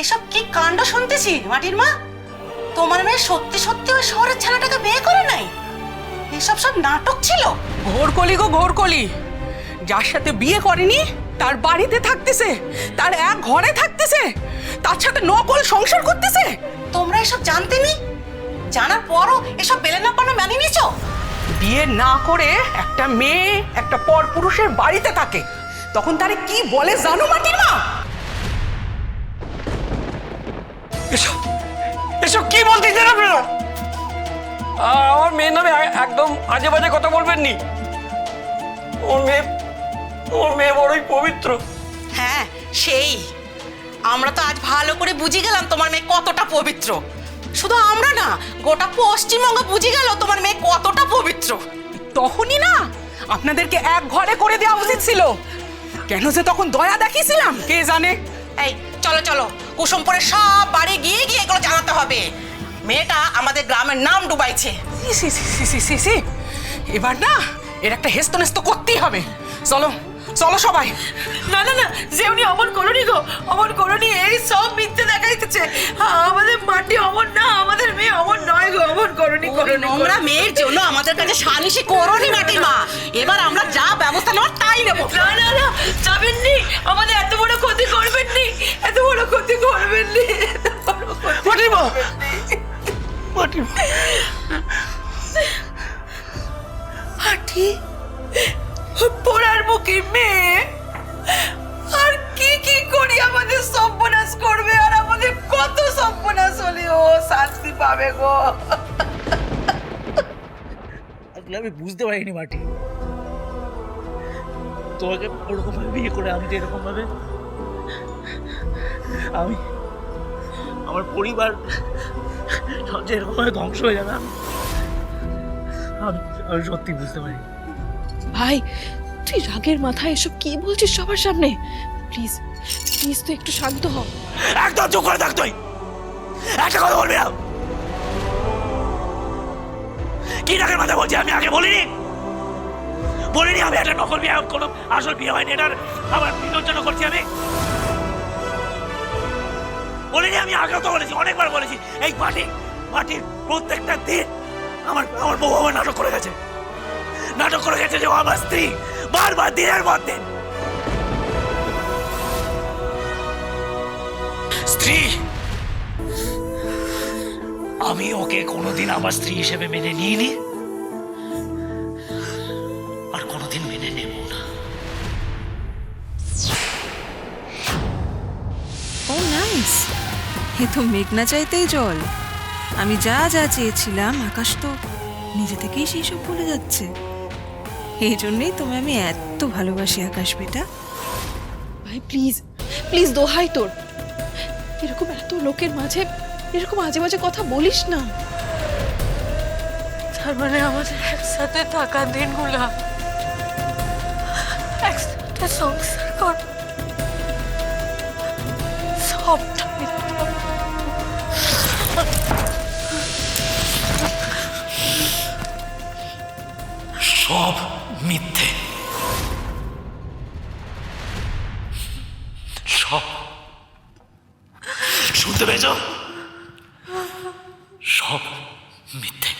এসব কি কাণ্ড শুনতেছি মাটির মা? তোমার মেয়ে সত্যি সত্যি ওই শহরের ছেলেটাকে বিয়ে করে নাই? এসব সব নাটক ছিল? ঘোরকলি গো ঘোরকলি। যার সাথে বিয়ে করেনি তার বাড়িতে থাকতেছে তার এক ঘরে থাকতেছে তার সাথে নকল সংসার করতেছে। তোমরা এসব জানতেনি জানার পরও এসব বেলে না পানো মানিয়ে নিছো বিয়ে না করে একটা মেয়ে একটা পর পুরুষের বাড়িতে থাকে। তখন তারে কি বলে জানো মাটির মা? এসব এসব কি বলতেছেন আপনারা? আমার মেয়ের নামে একদম আজে বাজে কথা বলবেন নি ওর মেয়ে ওর মেয়ে বড়ই পবিত্র। হ্যাঁ সেই। আমরা তো আজ ভালো করে বুঝে গেলাম তোমার মেয়ে কতটা পবিত্র। শুধু আমরা না, গোটা পশ্চিমবঙ্গ বুঝে গেল তোমার মেয়ে কতটা পবিত্র। তখনই না, আপনাদেরকে এক ঘরে করে দেওয়া উচিত ছিল। কেন যে তখন দয়া দেখিয়েছিলাম, কে জানে? এই চলো চলো। কুসুমপুরে সব বাড়ি গিয়ে গিয়ে এগুলো জানাতে হবে। মেয়েটা আমাদের গ্রামের নাম ডুবাইছে। সি, সি, সি, সি, সি, সি, সি। এবার না এর একটা হেস্ত নেস্ত করতেই হবে। চলো চলো সবাই। না না না যে উনি অমন করনি গো অমন করনি এই সব মিথ্যে দেখাইতেছে। আমাদের মাটি অমন না আমাদের মেয়ে অমন নয় গো অমন করনি করনি নোংরা মেয়ের জন্য আমাদের কাছে সালিশি করোনি মাটির মা। এবার আমরা যা ব্যবস্থা নেওয়ার তাই নেব। না না না যাবেন নি আমাদের মাটিমা মাটি? পোড়ার মুখে মেয়ে? আর কি কি করি আমাদের সর্বনাশ করবে? আর আমাদের কত সর্বনাশ হলে ও শান্তি পাবে গো? আমি বুঝতে পারিনি মাটি। তোমাকে ওরকম ভাবে বিয়ে করে আমি যে এরকম ভাবে আমি আমার পরিবার যে এরকম ভাবে ধ্বংস হয়ে যাবে। আমি সত্যি বুঝতে পারি ভাই তুই রাগের মাথায় এসব কি বলছিস সবার সামনে? প্লিজ প্লিজ তুই একটু শান্ত হ। একদম চুপ করে থাক তুই। একটা কথা বলবি না? কি রাগের মাথা বলছি আমি আগে বলিনি? বলিনি আমি একটা নকল বিয়ে কোনো আসল বিয়ে হয়নি এটার আমার বিনোর জন্য করছি আমি। বলিনি আমি আগেও তো বলেছি অনেকবার বলেছি, এই পার্টি পার্টির প্রত্যেকটা দিন আমার আমার বউ আমার নাটক করে গেছে। নাটক করে গেছে যে আমার স্ত্রী, বারবার দিনের পর দিন। স্ত্রী, আমি ওকে কোনোদিন আমার স্ত্রী হিসেবে মেনে নিইনি। আর কোনোদিন মেনে নেব না। নাইস এ তো মেঘ না চাইতেই জল। আমি যা যা চেয়েছিলাম আকাশ তো নিজে থেকেই সেই সব বলে যাচ্ছে। এই জন্যই তোমায় আমি এত ভালোবাসি আকাশ বেটা। ভাই প্লিজ প্লিজ দোহাই তোর। এরকম এত লোকের মাঝে এরকম মাঝে মাঝে কথা বলিস না। তার মানে আমাদের একসাথে থাকা দিনগুলা একসাথে সংসার কর। সবটা সব মিথ্যে। সব। শুনতে পেয়েছ? সব মিথ্যে।